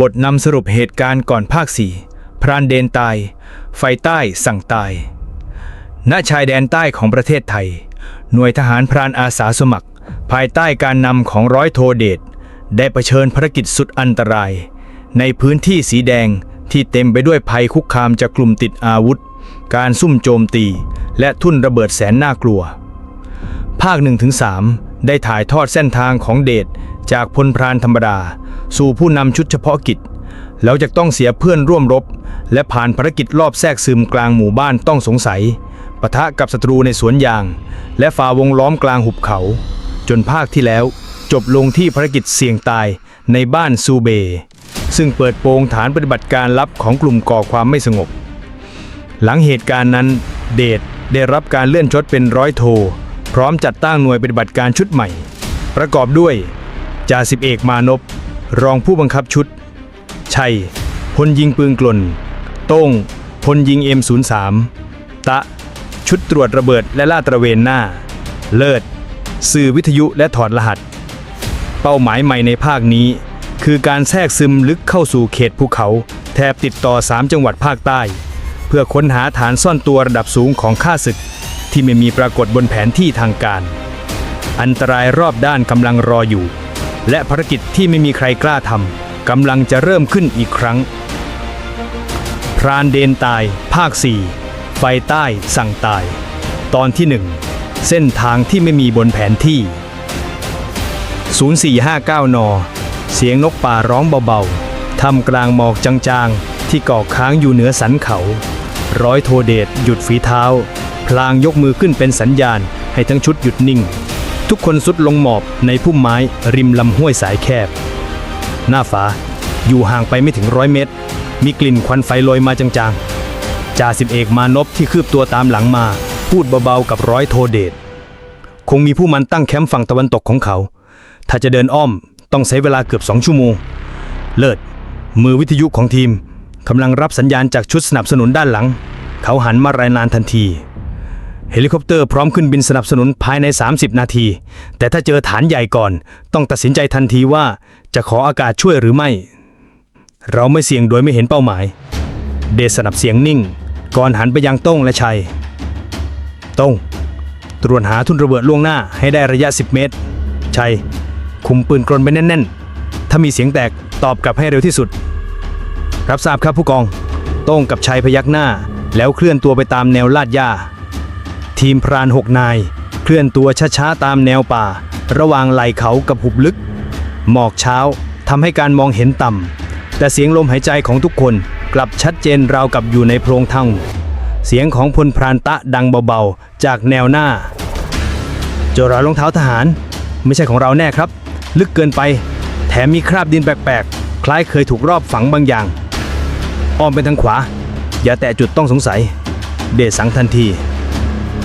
บทนำสรุปเหตุการณ์ก่อนภาคสี่พรานเดนตาย ไฟใต้สั่งตาย ณ ชายแดนใต้ของประเทศไทย หน่วยทหารพรานอาสาสมัคร ภายใต้การนำของร้อยโทเดช ได้เผชิญภารกิจสุดอันตราย ในพื้นที่สีแดงที่เต็มไปด้วยภัยคุกคามจากกลุ่มติดอาวุธ การซุ่มโจมตี และทุ่นระเบิดแสนน่ากลัว ภาค 1-3 ได้ถ่ายทอดเส้นทางของเดช จากพลพรานธรรมดา สู่ผู้นำชุดเฉพาะกิจ แล้วจะต้องเสียเพื่อนร่วมรบ และผ่านภารกิจรอบแทรกซึมกลางหมู่บ้านต้องสงสัยปะทะกับศัตรูในสวนยาง และฝ่าวงล้อมกลางหุบเขา จนภาคที่แล้ว จบลงที่ภารกิจเสี่ยงตายในบ้านซูเบ ซึ่งเปิดโปงฐานปฏิบัติการลับของกลุ่มก่อความไม่สงบ หลังเหตุการณ์นั้น เดชได้รับการเลื่อนยศเป็นร้อยโท พร้อมจัดตั้งหน่วยปฏิบัติการชุดใหม่ ประกอบด้วย จ่าสิบเอกมานพรองผู้บังคับชุด ชัย พลยิงปืนกลนโต้ง พลยิง M03 ตะ ชุดตรวจระเบิดและลาดตระเวนหน้า เลิศ สื่อวิทยุและถอดรหัส เป้าหมายใหม่ในภาคนี้ คือการแทรกซึมลึกเข้าสู่เขตภูเขาแทบติดต่อ 3 จังหวัดภาคใต้ เพื่อค้นหาฐานซ่อนตัวระดับสูงของข้าศึก ที่ไม่มีปรากฏบนแผนที่ทางการ อันตรายรอบด้านกำลังรออยู่ และภารกิจที่ไม่มีใครกล้าทำกำลังจะเริ่มขึ้นอีกครั้ง พรานเดนตาย ภาค 4 ไฟใต้สั่งตาย ตอนที่ 1 เส้นทางที่ไม่มีบนแผนที่ 0459 น เสียงนกป่าร้องเบาๆท่ามกลางหมอกจางๆ ที่เกาะค้างอยู่เหนือสันเขา ร้อยโทเดชหยุดฝีเท้า พลางยกมือขึ้นเป็นสัญญาณให้ทั้งชุดหยุดนิ่ง ทุกคนสุดลงหมอบในพุ่มไม้ริมลำห้วยสายแคบ หน้าฝาอยู่ห่างไปไม่ถึงร้อยเมตร มีกลิ่นควันไฟลอยมาจางๆจ่าสิบเอกมานพที่คืบตัวตามหลังมา พูดเบาๆกับร้อยโทเดชคงมีผู้มันตั้งแคมป์ฝั่งตะวันตกของเขา ถ้าจะเดินอ้อมต้องใช้เวลาเกือบสองชั่วโมง เลิศ มือวิทยุของทีมกำลังรับสัญญาณจากชุดสนับสนุนด้านหลัง เขาหันมารายงานทันที เฮลิคอปเตอร์พร้อมขึ้นบินสนับสนุนภายใน 30 นาที แต่ถ้าเจอฐานใหญ่ก่อน ต้องตัดสินใจทันทีว่าจะขออากาศช่วยหรือไม่ เราไม่เสี่ยงโดยไม่เห็นเป้าหมาย เดชสนับเสียงนิ่ง ก่อนหันไปยังต้งและชัย ต้ง ตรวจหาทุนระเบิดล่วงหน้าให้ได้ระยะ 10 เมตร ชัย คุมปืนกลไปแน่น ๆ ถ้ามีเสียงแตกตอบกลับให้เร็วที่สุด รับทราบครับผู้กอง ต้งกับชัยพยักหน้า แล้วเคลื่อนตัวไปตามแนวลาดหญ้า ทีมพรานหกนาย เคลื่อนตัวช้าๆตามแนวป่า ระหว่างไหล่เขากับหุบลึก หมอกเช้าทำให้การมองเห็นต่ำแต่เสียงลมหายใจของทุกคนกลับชัดเจนราวกับอยู่ในโพรงถ้ำเสียงของพลพรานตะดังเบาๆ จากแนวหน้า โจรารองเท้าทหาร ไม่ใช่ของเราแน่ครับ ลึกเกินไป แถมมีคราบดินแปลกๆ คล้ายเคยถูกรอบฝังบางอย่าง อ้อมไปทางขวา อย่าแตะจุดต้องสงสัย เดชสังทันที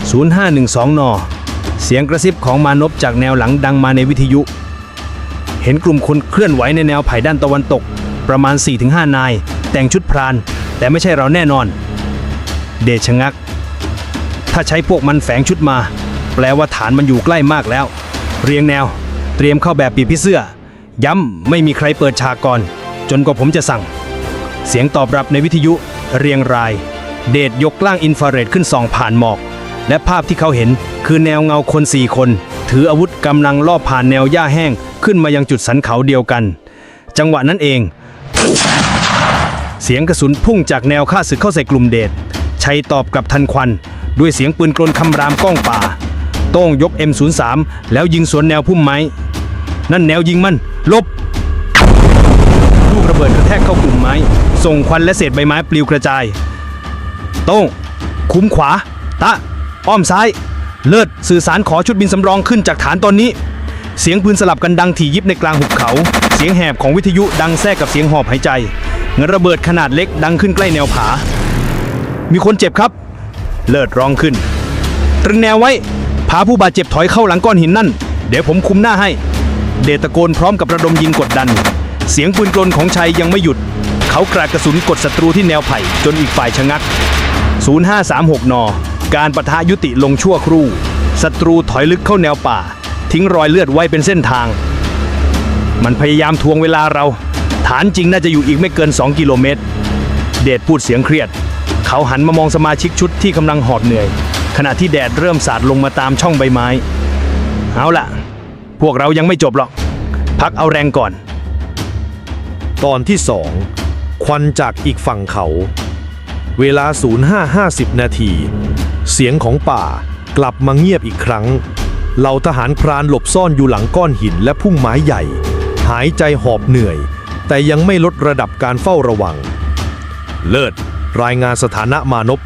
0512 น เสียงกระซิบของมานพจากแนวหลังดังมาในวิทยุ เห็นกลุ่มคนเคลื่อนไหวในแนวไผ่ด้านตะวันตก ประมาณ 4-5 นาย แต่งชุดพราน แต่ไม่ใช่เราแน่นอน เดชงัก ถ้าใช้พวกมันแฝงชุดมา แปลว่าฐานมันอยู่ใกล้มากแล้ว เรียงแนว เตรียมเข้าแบบปีกผีเสื้อ ย้ำไม่มีใครเปิดฉากก่อน จนกว่าผมจะสั่ง เสียงตอบรับในวิทยุ เรียงราย เดชยกกล้างอินฟราเรดขึ้นส่องผ่านหมอก และภาพที่เขาเห็นคือแนวเงาคนสี่คน ถืออาวุธกำลังลอบผ่านแนวหญ้าแห้งขึ้นมายังจุดสันเขาเดียวกัน จังหวะนั้นเอง เสียงกระสุนพุ่งจากแนวฆ่าศึกเข้าใส่กลุ่มเดชชัยตอบกับทันควัน ด้วยเสียงปืนกลนคำรามก้องป่า โต้งยก M03 แล้วยิงสวนแนวพุ่มไม้ นั่นแนวยิงมันลบลูกระเบิดกระแทกเข้ากลุ่มไม้ ส่งควันและเศษใบไม้ปลิวกระจาย โต้งคุ้มขวา ตะ อ้อมซ้าย เลิศสื่อสารขอชุดบินสำรองขึ้นจากฐานตอนนี้ เสียงปืนสลับกันดังถี่ยิบในกลางหุบเขา เสียงแหบของวิทยุดังแทรกกับเสียงหอบหายใจเงินระเบิดขนาดเล็กดังขึ้นใกล้แนวผา มีคนเจ็บครับ เลิศร้องขึ้น ตรึงแนวไว้ พาผู้บาดเจ็บถอยเข้าหลังก้อนหินนั่น เดี๋ยวผมคุมหน้าให้ เดตะโกนพร้อมกับระดมยิงกดดัน เสียงปืนกลของชัยยังไม่หยุด เขากราดกระสุนกดศัตรูที่แนวไผ่จนอีกฝ่ายชะงัก 0536 น การประทะยุติลงชั่วครู่ศัตรูถอยลึกเข้าแนวป่า ทิ้งรอยเลือดไว้เป็นเส้นทาง มันพยายามทวงเวลาเรา ฐานจริงน่าจะอยู่อีกไม่เกิน 2 กิโลเมตร เดชพูดเสียงเครียด เขาหันมามองสมาชิกชุดที่กำลังหอบเหนื่อย ขณะที่แดดเริ่มสาดลงมาตามช่องใบไม้ เอาล่ะ พวกเรายังไม่จบหรอก พักเอาแรงก่อน ตอนที่2ควันจากอีกฝั่งเขา เวลา 0550 นาที เสียงของป่ากลับมาเงียบอีกครั้ง เหล่าทหารพรานหลบซ่อนอยู่หลังก้อนหินและพุ่มไม้ใหญ่ หายใจหอบเหนื่อย แต่ยังไม่ลดระดับการเฝ้าระวัง เลิศรายงานสถานะมานพ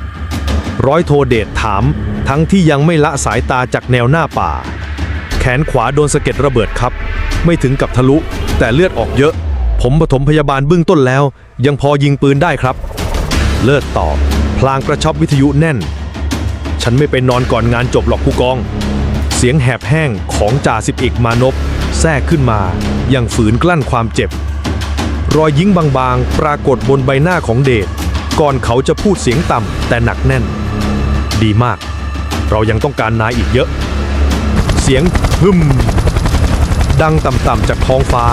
ร้อยโทเดชถาม ทั้งที่ยังไม่ละสายตาจากแนวหน้าป่า แขนขวาโดนสะเก็ดระเบิดครับ ไม่ถึงกับทะลุ แต่เลือดออกเยอะ ผมปฐมพยาบาลเบื้องต้นแล้ว ยังพอยิงปืนได้ครับ เลิศตอบพลางกระชับวิทยุแน่น ฉันไม่ไปนอนก่อนงานจบหรอกผู้กอง เสียงแหบแห้งของจ่าสิบเอกมานพแทรกขึ้นมา อย่างฝืนกลั้นความเจ็บ รอยยิ้งบางๆ ปรากฏบนใบหน้าของเดช ก่อนเขาจะพูดเสียงต่ำแต่หนักแน่น ดีมาก เรายังต้องการนายอีกเยอะ เสียงฮึม ดังต่ำๆจากท้องฟ้า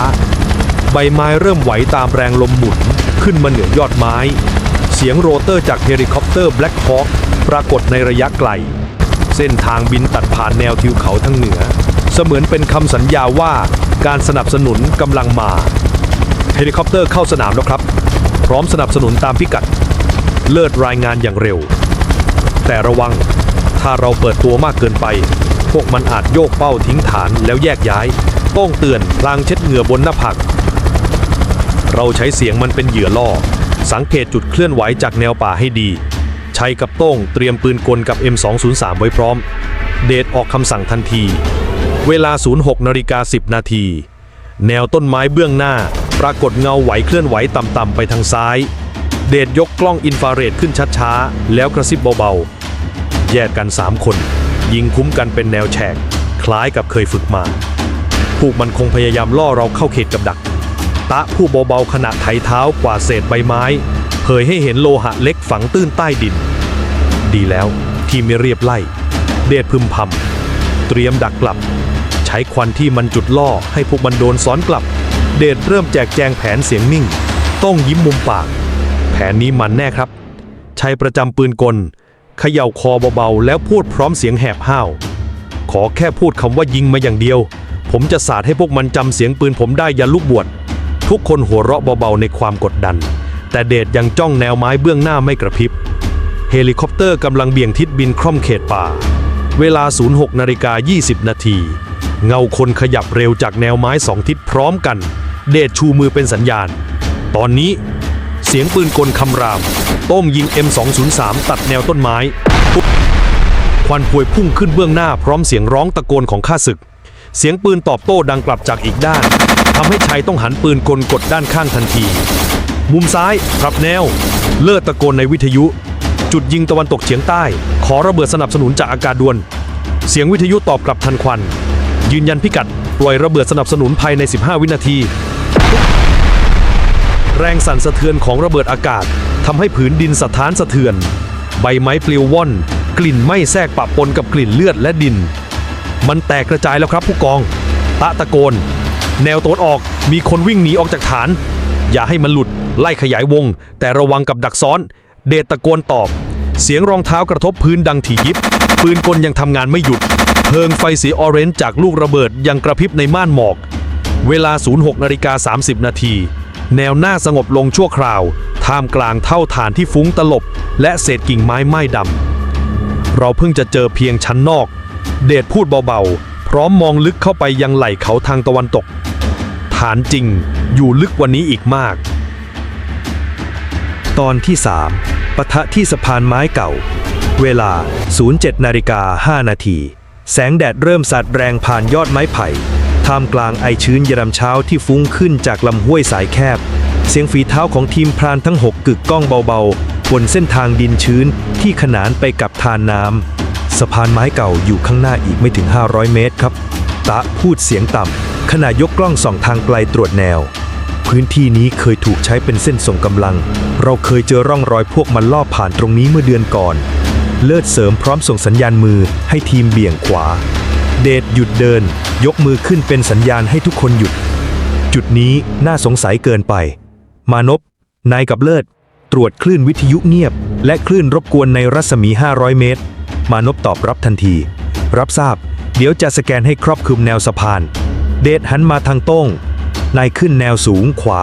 ใบไม้เริ่มไหวตามแรงลมหมุน ขึ้นมาเหนือยอดไม้ เสียงโรเตอร์จากเฮลิคอปเตอร์แบล็คฮอ k ปรากฏในระยะไกล เส้นทางบินตัดผ่านแนวทิวเขาทั้งเหนือ เสมือนเป็นคำสัญญาว่าการสนับสนุนกำลังมาเฮลิคอปเตอร์เข้าสนามแล้วครับ พร้อมสนับสนุนตามพิกัด เลิศรายงานอย่างเร็ว แต่ระวัง ถ้าเราเปิดตัวมากเกินไป พวกมันอาจโยกเป้าทิ้งฐานแล้วแยกย้ายต้องเตือนพลางเช็ดเหงื่อบนหน้าผากเราใช้เสียงมันเป็นเหยื่อล่อ สังเกตจุดเคลื่อนไหวจากแนวป่าให้ดี ชัยกับโต้งเตรียมปืนกลกับ M203 ไว้พร้อม เดชออกคำสั่งทันที เวลา 06นาฬิกา10 นาที แนวต้นไม้เบื้องหน้า ปรากฏเงาไหวเคลื่อนไหวต่ำๆไปทางซ้าย เดชยกกล้องอินฟราเรดขึ้นช้าๆ แล้วกระซิบเบาๆ แยกกัน 3 คน ยิงคุ้มกันเป็นแนวแฉก คล้ายกับเคยฝึกมาพวกมันคงพยายามล่อเราเข้าเขตกับดัก ตะผู้เบาๆขณะไถเท้ากว่าดเศษใบไม้ เผยให้เห็นโลหะเล็กฝังตื้นใต้ดิน ดีแล้วที่ไม่เรียบไล่ เดชพึมพำเตรียมดักกลับ ใช้ควันที่มันจุดล่อให้พวกมันโดนซ้อนกลับ เดชเริ่มแจกแจงแผนเสียงนิ่ง ต้องยิ้มมุมปาก แผนนี้มันแน่ครับ ใช้ประจำปืนกลเขย่าคอเบาๆแล้วพูดพร้อมเสียงแหบห้าว ขอแค่พูดคำว่ายิงมาอย่างเดียว ผมจะสาดให้พวกมันจำเสียงปืนผมได้ยันลูกบวชทุกคนหัวเราะเบาๆในความกดดัน แต่เดชยังจ้องแนวไม้เบื้องหน้าไม่กระพริบ เฮลิคอปเตอร์กำลังเบี่ยงทิศบินคล่อมเขตป่า เวลา 06นาฬิกา20 นาที เงาคนขยับเร็วจากแนวไม้สองทิศพร้อมกัน เดชชูมือเป็นสัญญาณ ตอนนี้เสียงปืนกลคำราม โต้มยิง M203 ตัดแนวต้นไม้ ควันพวยพุ่งขึ้นเบื้องหน้าพร้อมเสียงร้องตะโกนของข้าศึก เสียงปืนตอบโต้ดังกลับจากอีกด้านทำให้ชัยต้องหันปืนกลกดด้านข้างทันที มุมซ้ายปรับแนว เลิศตะโกนในวิทยุ จุดยิงตะวันตกเฉียงใต้ ขอระเบิดสนับสนุนจากอากาศด่วน เสียงวิทยุตอบกลับทันควัน ยืนยันพิกัด ปล่อยระเบิดสนับสนุนภายใน 15 วินาที แรงสั่นสะเทือนของระเบิดอากาศทำให้ผืนดินสะท้านสะเทือน ใบไม้ปลิวว่อน กลิ่นไม้แทรกปะปนกับกลิ่นเลือดและดิน มันแตกกระจายแล้วครับผู้กอง ตะตะโกน แนวโตนออกมีคนวิ่งหนีออกจากฐาน อย่าให้มันหลุด ไล่ขยายวง แต่ระวังกับดักซ้อน เดชตะโกนตอบ เสียงรองเท้ากระทบพื้นดังถี่ยิบ ปืนกลยังทำงานไม่หยุด เพลิงไฟสีออเรนจ์จากลูกระเบิดยังกระพริบในม่านหมอก เวลา 06นาฬิกา30 นาทีแนวหน้าสงบลงชั่วคราว ท่ามกลางเท่าฐานที่ฟุ้งตลบ และเศษกิ่งไม้ไหม้ดำ เราเพิ่งจะเจอเพียงชั้นนอก เดชพูดเบาๆ พร้อมมองลึกเข้าไปยังไหล่เขาทางตะวันตก ฐานจริงอยู่ลึกกวันนี้อีกมาก ตอนที่ 3ปะทะที่สะพานไม้เก่า เวลา 07นาฬิกา5นาที แสงแดดเริ่มสาดแรงผ่านยอดไม้ไผ่ ท่ามกลางไอชื้นยามเช้าที่ฟุ้งขึ้นจากลำห้วยสายแคบ เสียงฝีเท้าของทีมพรานทั้ง6กึกก้องเบาๆ บนเส้นทางดินชื้นที่ขนานไปกับทานน้ำสะพานไม้เก่าอยู่ข้างหน้าอีกไม่ถึง 500 เมตรครับ ตะพูดเสียงต่ำ ขณะยกกล้องส่องทางไกลตรวจแนว พื้นที่นี้เคยถูกใช้เป็นเส้นส่งกำลัง เราเคยเจอร่องรอยพวกมันลอบผ่านตรงนี้เมื่อเดือนก่อน เลิศเสริมพร้อมส่งสัญญาณมือให้ทีมเบี่ยงขวา เดชหยุดเดิน ยกมือขึ้นเป็นสัญญาณให้ทุกคนหยุด จุดนี้น่าสงสัยเกินไป มานพนายกับเลิศ ตรวจคลื่นวิทยุเงียบ และคลื่นรบกวนในรัศมี 500 เมตร มานพตอบรับทันที รับทราบ เดี๋ยวจะสแกนให้ครอบคลุมแนวสะพาน เดชหันมาทางโต้งนายขึ้นแนวสูงขวา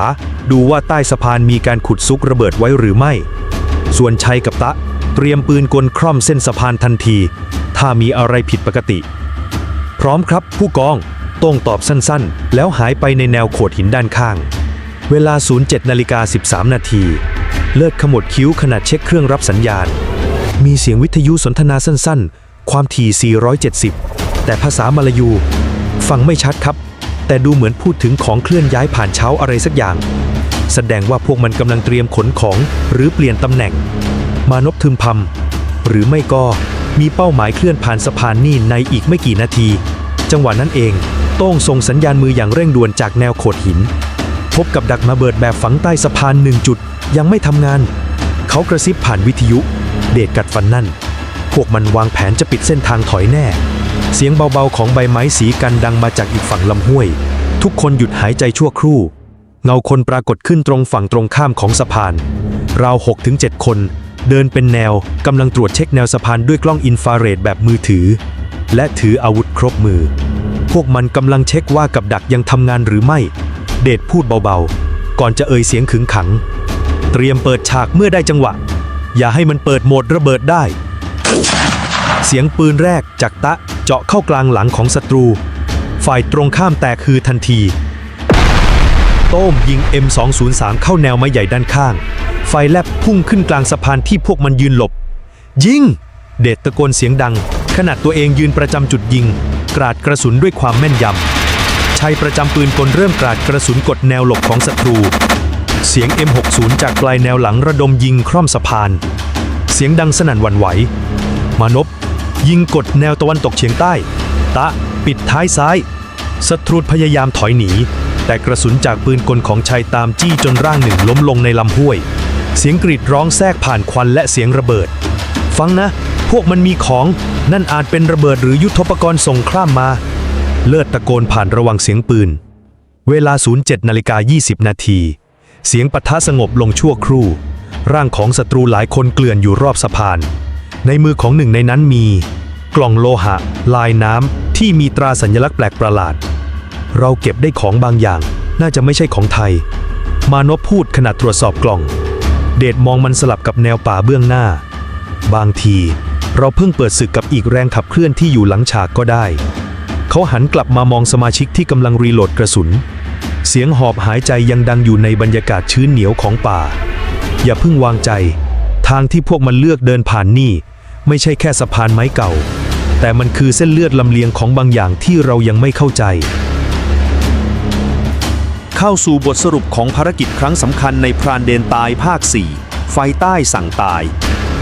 ดูว่าใต้สะพานมีการขุดซุกระเบิดไว้หรือไม่ ส่วนชัยกับตะ เตรียมปืนกลคร่อมเส้นสะพานทันที ถ้ามีอะไรผิดปกติ พร้อมครับผู้กองโต้งตอบสั้นๆ แล้วหายไปในแนวโขดหินด้านข้าง เวลา 07นาฬิกา13 นาที เลิศขมวดคิ้วขณะเช็คเครื่องรับสัญญาณ มีเสียงวิทยุสนทนาสั้นๆ ความถี่ 470 แต่ภาษามลายู ฟังไม่ชัดครับ แต่ดูเหมือนพูดถึงของเคลื่อนย้ายผ่านเช้าอะไรสักอย่าง แสดงว่าพวกมันกำลังเตรียมขนของหรือเปลี่ยนตำแหน่ง มานพทึมพำหรือไม่ก็มีเป้าหมายเคลื่อนผ่านสะพานนี่ในอีกไม่กี่นาที จังหวะนั้นเอง โต้งส่งสัญญาณมืออย่างเร่งด่วนจากแนวโขดหิน พบกับดักมาเบิดแบบฝังใต้สะพานหนึ่งจุด ยังไม่ทำงาน เขากระซิบผ่านวิทยุ เดชกัดฟันนั่น พวกมันวางแผนจะปิดเส้นทางถอยแน่ เสียงเบาๆของใบไม้สีกันดังมาจากอีกฝั่งลำห้วย ทุกคนหยุดหายใจชั่วครู่ เงาคนปรากฏขึ้นตรงฝั่งตรงข้ามของสะพาน ราว6ถึง7คน เดินเป็นแนวกำลังตรวจเช็คแนวสะพานด้วยกล้องอินฟราเรดแบบมือถือ และถืออาวุธครบมือ พวกมันกำลังเช็คว่ากับดักยังทำงานหรือไม่ เดชพูดเบาๆ ก่อนจะเอ่ยเสียงขึงขัง เตรียมเปิดฉากเมื่อได้จังหวะ อย่าให้มันเปิดโหมดระเบิดได้ เสียงปืนแรกจากตะ เจาะเข้ากลางหลังของศัตรู ฝ่ายตรงข้ามแตกคือทันที โต้มยิง M203 เข้าแนวไม้ใหญ่ด้านข้าง ไฟแลบพุ่งขึ้นกลางสะพานที่พวกมันยืนหลบ ยิง เดชตะโกนเสียงดัง ขณะตัวเองยืนประจำจุดยิง กราดกระสุนด้วยความแม่นยำชัยประจำปืนกลเริ่มกราดกระสุนกดแนวหลบของศัตรู เสียง M60 จากปลายแนวหลังระดมยิงคร่อมสะพาน เสียงดังสนั่นหวั่นไหว มานพ ยิงกดแนวตะวันตกเฉียงใต้ ตะ ปิดท้ายซ้าย ศัตรูพยายามถอยหนี แต่กระสุนจากปืนกลของชัยตามจี้จนร่างหนึ่งล้มลงในลำห้วย เสียงกรีดร้องแทรกผ่านควันและเสียงระเบิด ฟังนะ พวกมันมีของ นั่นอาจเป็นระเบิดหรือยุทธปกรณ์ส่งคร่ามมา เลิศตะโกนผ่านระว่างเสียงปืน เวลา 07นาฬิกา20 นาที เสียงปะทะสงบลงชั่วครู่ ร่างของศัตรูหลายคนเกลื่อนอยู่รอบสะพาน ในมือของหนึ่งในนั้นมี กล่องโลหะ ลายน้ำที่มีตราสัญลักษณ์แปลกประหลาด เราเก็บได้ของบางอย่าง น่าจะไม่ใช่ของไทย มานพพูดขณะตรวจสอบกล่อง เดชมองมันสลับกับแนวป่าเบื้องหน้า บางที เราเพิ่งเปิดศึกกับอีกแรงขับเคลื่อนที่อยู่หลังฉากก็ได้ เขาหันกลับมามองสมาชิกที่กำลังรีโหลดกระสุน เสียงหอบหายใจยังดังอยู่ในบรรยากาศชื้นเหนียวของป่า อย่าเพิ่งวางใจ ทางที่พวกมันเลือกเดินผ่านนี่ ไม่ใช่แค่สะพานไม้เก่า แต่มันคือเส้นเลือดลำเลียงของบางอย่างที่เรายังไม่เข้าใจ เข้าสู่บทสรุปของภารกิจครั้งสำคัญในพรานเดนตายภาค 4 ไฟใต้สั่งตาย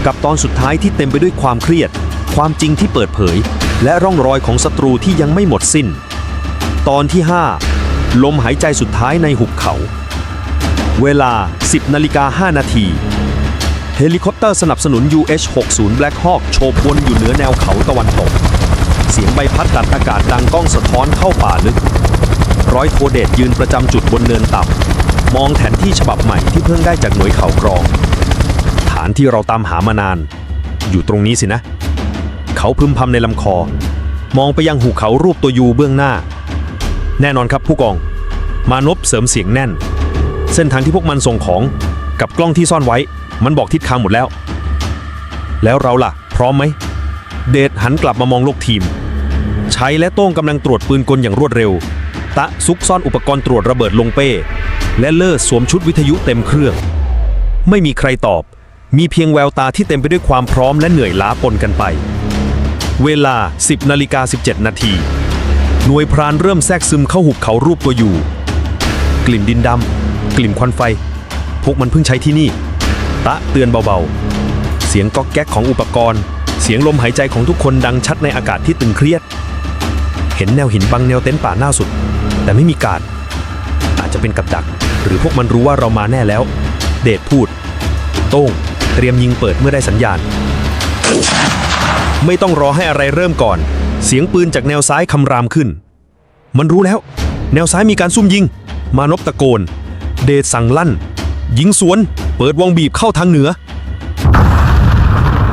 กับตอนสุดท้ายที่เต็มไปด้วยความเครียด ความจริงที่เปิดเผย และร่องรอยของศัตรูที่ยังไม่หมดสิ้น ตอนที่ 5 ลมหายใจสุดท้ายในหุบเขา เวลา 10นาฬิกา5นาที เฮลิคอปเตอร์สนับสนุน UH-60 Black Hawk โฉบวนอยู่เหนือแนวเขาตะวันตก เสียงใบพัดตัดอากาศดังก้องสะท้อนเข้าป่าลึก ร้อยโทเดชยืนประจำจุดบนเนินต่ำ มองแผนที่ฉบับใหม่ที่เพิ่งได้จากหน่วยเข่ากรอง ฐานที่เราตามหามานาน อยู่ตรงนี้สินะ เขาพึมพำในลำคอ มองไปยังหุบเขารูปตัวยูเบื้องหน้า แน่นอนครับผู้กอง มานพเสริมเสียงแน่น เส้นทางที่พวกมันส่งของกับกล้องที่ซ่อนไว้ มันบอกทิศทางหมดแล้ว แล้วเราล่ะ พร้อมไหม เดชหันกลับมามองลูกทีมชัยและโต้งกำลังตรวจปืนกลอย่างรวดเร็ว ตะซุกซ่อนอุปกรณ์ตรวจระเบิดลงเป้ และเลิศสวมชุดวิทยุเต็มเครื่อง ไม่มีใครตอบ มีเพียงแววตาที่เต็มไปด้วยความพร้อมและเหนื่อยล้าปนกันไป เวลา 10นาฬิกา17 นาทีหน่วยพรานเริ่มแทรกซึมเข้าหุบเขารูปตัวอยู่ กลิ่นดินดำกลิ่นควันไฟ พวกมันเพิ่งใช้ที่นี่ ตะเตือนเบาๆ เสียงก๊อกแก๊กของอุปกรณ์ เสียงลมหายใจของทุกคนดังชัดในอากาศที่ตึงเครียด เห็นแนวหินบังแนวเต็นท์ป่าหน้าสุด แต่ไม่มีการอาจจะเป็นกับดัก หรือพวกมันรู้ว่าเรามาแน่แล้ว เดชพูด โต้ง เตรียมยิงเปิดเมื่อได้สัญญาณ ไม่ต้องรอให้อะไรเริ่มก่อน เสียงปืนจากแนวซ้ายคำรามขึ้น มันรู้แล้ว แนวซ้ายมีการซุ่มยิง มานพตะโกน เดชสั่งลั่น ยิงสวน เปิดวงบีบเข้าทางเหนือ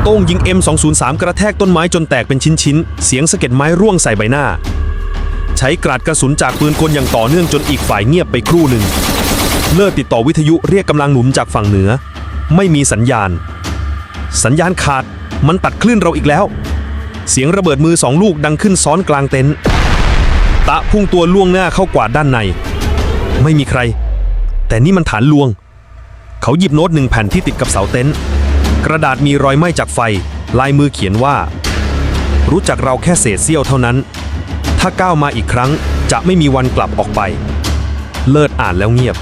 โต้งยิง M203 กระแทกต้นไม้จนแตกเป็นชิ้นๆ เสียงสะเก็ดไม้ร่วงใส่ใบหน้า ใช้กราดกระสุนจากปืนกลอย่างต่อเนื่องจนอีกฝ่ายเงียบไปครู่หนึ่ง เลิศติดต่อวิทยุเรียกกำลังหนุนจากฝั่งเหนือ ไม่มีสัญญาณ สัญญาณขาด มันตัดคลื่นเราอีกแล้ว เสียงระเบิดมือสองลูกดังขึ้นซ้อนกลางเต็นท์ ตะพุ่งตัวล่วงหน้าเข้ากวาดด้านใน ไม่มีใคร แต่นี่มันฐานลวง เขาหยิบโน้ตหนึ่งแผ่นที่ติดกับเสาเต็นท์กระดาษมีรอยไหม้จากไฟ ลายมือเขียนว่า รู้จักเราแค่เศษเสี้ยวเท่านั้น ถ้าก้าวมาอีกครั้งจะไม่มีวันกลับออกไป เลิศอ่านแล้วเงียบ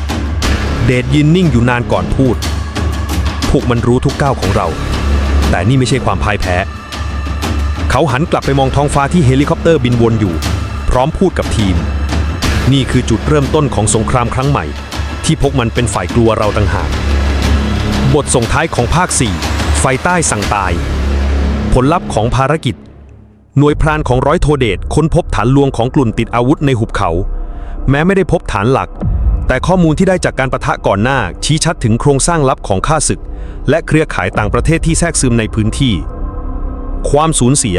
เดชยืนนิ่งอยู่นานก่อนพูด พวกมันรู้ทุกก้าวของเรา แต่นี่ไม่ใช่ความพ่ายแพ้ เขาหันกลับไปมองท้องฟ้าที่เฮลิคอปเตอร์บินวนอยู่ พร้อมพูดกับทีม นี่คือจุดเริ่มต้นของสงครามครั้งใหม่ ที่พวกมันเป็นฝ่ายกลัวเราต่างหาก บทส่งท้ายของภาค 4 ไฟใต้สั่งตาย ผลลัพธ์ของภารกิจ หน่วยพรานของร้อยโทเดชค้นพบฐานลวงของกลุ่นติดอาวุธในหุบเขา แม้ไม่ได้พบฐานหลัก แต่ข้อมูลที่ได้จากการประทะก่อนหน้า ชี้ชัดถึงโครงสร้างลับของข้าศึก และเครือข่ายต่างประเทศที่แทรกซึมในพื้นที่ ความสูญเสีย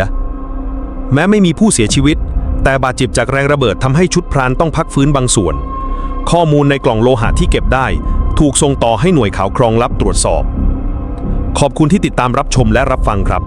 แม้ไม่มีผู้เสียชีวิต แต่บาดเจ็บจากแรงระเบิดทำให้ชุดพรานต้องพักฟื้นบางส่วน ข้อมูลในกล่องโลหะที่เก็บได้ ถูกส่งต่อให้หน่วยข่าวครองลับตรวจสอบ ขอบคุณที่ติดตามรับชมและรับฟังครับ